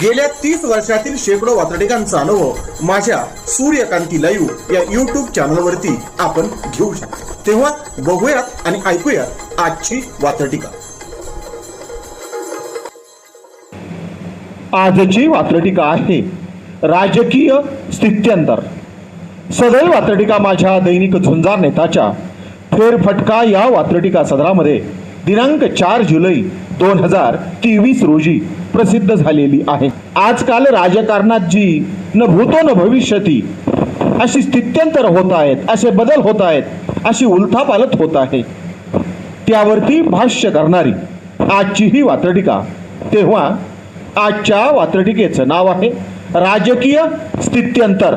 गेल्या तीस वर्षातील शेकडो वातडिकांचा अनुभव माझ्या सूर्यकांती लाईव्ह या युट्यूब चॅनलवरती आपण घेऊ शकतो. तेव्हा बघूयात आणि ऐकूयात आजची वातडिका आजची वात्रटिका आहे राजकीय स्थित्यंतर. सदैव वात्रटिका माझ्या दैनिक झुंजार नेताच्या फेरफटका या वात्रटिका सदरामध्ये दिनांक चार जुलै दोन हजार तेवीस रोजी प्रसिद्ध झालेली आहे. आजकाल राजकारणात जी न भूतो न भविष्यती अशी स्थित्यंतर होत आहेत असे बदल होत आहेत अशी उलथापालत होत आहे. त्यावरती भाष्य करणारी आजची ही वात्रटिका तेव्हा आजच्या वात्रटिकेचं नाव आहे राजकीय स्थित्यंतर.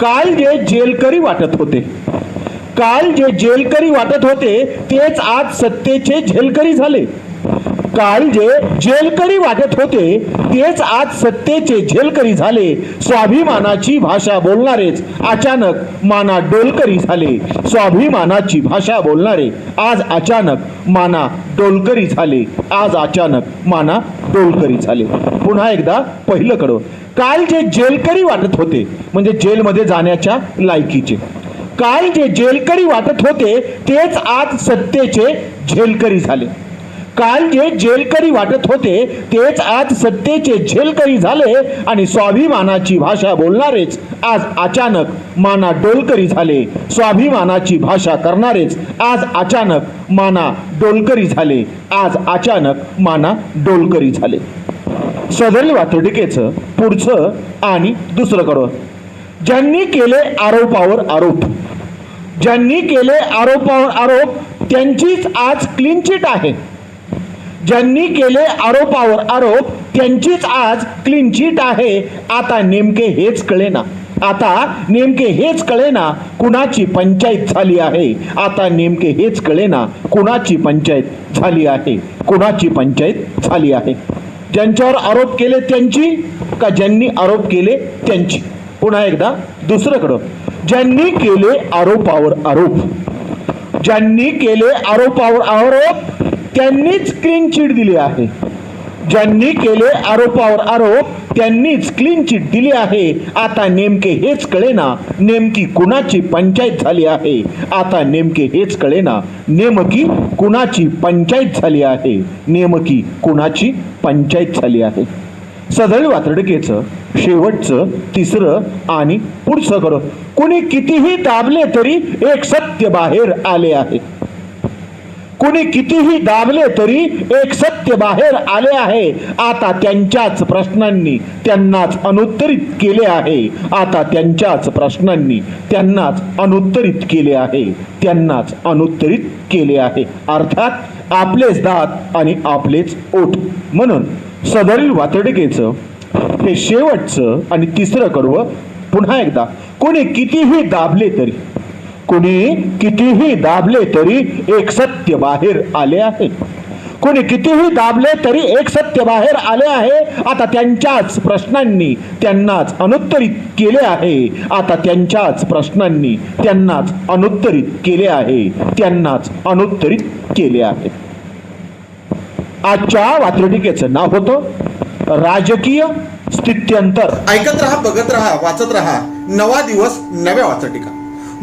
काल जे जेलकरी वाटत होते काल जे जेलकरी वाटत होते तेच आज सत्तेचे झेलकरी झाले. काल जे जेलकरी वाटत होते तेच आज सत्तेचे झेलकरी झाले. स्वाभिमानाची भाषा बोलणारेच अचानक माना डोलकरी झाले. स्वाभिमानाची भाषा बोलणारे आज अचानक माना डोलकरी झाले. आज अचानक माना डोलकरी झाले. पुन्हा एकदा पहिलं कडं काल जे जेलकरी वाटत होते म्हणजे जेलमध्ये जाण्याच्या लायकीचे. काल जे जेलकरी वाटत होते तेच आज सत्तेचे झेलकरी झाले. काल जे जेलकरी वाटत होते तेच आज सत्तेचे झेलकरी झाले आणि स्वाभिमानाची भाषा बोलणारेच आज अचानक माना डोलकरी झाले. स्वाभिमानाची भाषा करणारेच आज अचानक माना डोलकरी झाले. आज अचानक माना डोलकरी झाले. सदर वातोडिकेचं पुढचं आणि दुसरं कडं. ज्यांनी केले आरोपावर आरोप ज्यांनी केले आरोपावर आरोप त्यांचीच आज क्लीन चिट आहे. ज्यांनी केले आरोपावर आरोप त्यांचीच आज क्लीन चिट आहे. आता नेमके हेच कळेना. आता नेमके हेच कळेना कुणाची पंचायत झाली आहे. आता नेमके हेच कळेना कुणाची पंचायत झाली आहे. कुणाची पंचायत झाली आहे? ज्यांच्यावर आरोप केले त्यांची का ज्यांनी आरोप केले त्यांची? पुन्हा एकदा दुसरंकडं. ज्यांनी केले आरोपावर आरोप. ज्यांनी केले आरोपावर आरोप त्यांनीच क्लीन चिट दिली आहे. ज्यांनी केले आरोपावर आरोप त्यांनीच क्लीन चिट दिली आहे. आता नेमके हेच कळेना नेमकी कुणाची पंचायत झाली आहे? आता नेमके हेच कळेना नेमकी कुणाची पंचायत झाली आहे? नेमकी कुणाची पंचायत झाली आहे? सदळ वातडकेचं शेवटचं तिसरं आणि पुढचं खरं कुणी कितीही दाबले तरी एक सत्य बाहेर आले आहे. कुणी कितीही दाबले तरी एक सत्य बाहेर आले आहे. आता त्यांच्याच प्रश्नांनी त्यांनाच अनुत्तरित केले आहे. आता त्यांच्याच प्रश्नांनी त्यांनाच अनुत्तरित केले आहे. त्यांनाच अनुत्तरित केले आहे. अर्थात आपलेच दात आणि आपलेच ओठ. म्हणून सदरील वातडकेचं हे शेवटचं आणि तिसरं कडवं पुन्हा एकदा. कोणी कितीही दाबले तरी कुणी कितीही दाबले तरी एक सत्य बाहेर आले आहे. कोणी कितीही दाबले तरी एक सत्य बाहेर आले आहे. आता त्यांच्याच प्रश्नांनी त्यांनाच अनुत्तरित केले आहे. आता त्यांच्याच प्रश्नांनी त्यांनाच अनुत्तरित केले आहे. त्यांनाच अनुत्तरित केले आहे. आजच्या वात्रटिकेचं नाव होतं राजकीय स्थित्यंतर. ऐकत रहा बघत रहा वाचत रहा. नवा दिवस नव्या वाचटिका.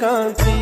कांसी